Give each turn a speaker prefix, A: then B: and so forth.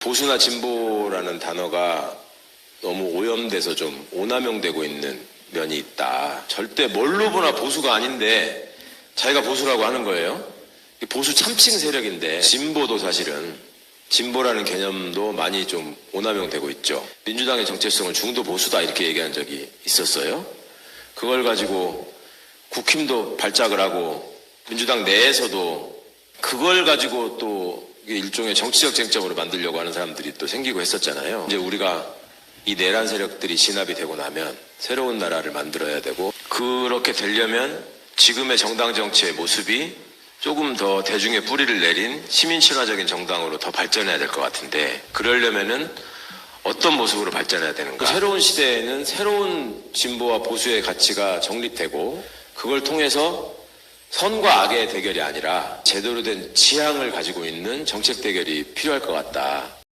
A: 보수나 진보라는 단어가 너무 오염돼서 좀 오남용되고 있는 면이 있다. 절대 뭘로 보나 보수가 아닌데 자기가 보수라고 하는 거예요. 이 보수 참칭 세력인데 진보도 사실은 진보라는 개념도 많이 좀 오남용되고 있죠. 민주당의 정체성은 중도 보수다 이렇게 얘기한 적이 있었어요. 그걸 가지고 국힘도 발작을 하고 민주당 내에서도 그걸 가지고 또 이게 일종의 정치적 쟁점으로 만들려고 하는 사람들이 또 생기고 했었잖아요. 이제 우리가 이 내란 세력들이 진압이 되고 나면 새로운 나라를 만들어야 되고 그렇게 되려면 지금의 정당 정치의 모습이 조금 더 대중의 뿌리를 내린 시민 친화적인 정당으로 더 발전해야 될 것 같은데 그러려면은 어떤 모습으로 발전해야 되는가? 새로운 시대에는 새로운 진보와 보수의 가치가 정립되고 그걸 통해서 선과 악의 대결이 아니라 제대로 된 지향을 가지고 있는 정책 대결이 필요할 것 같다.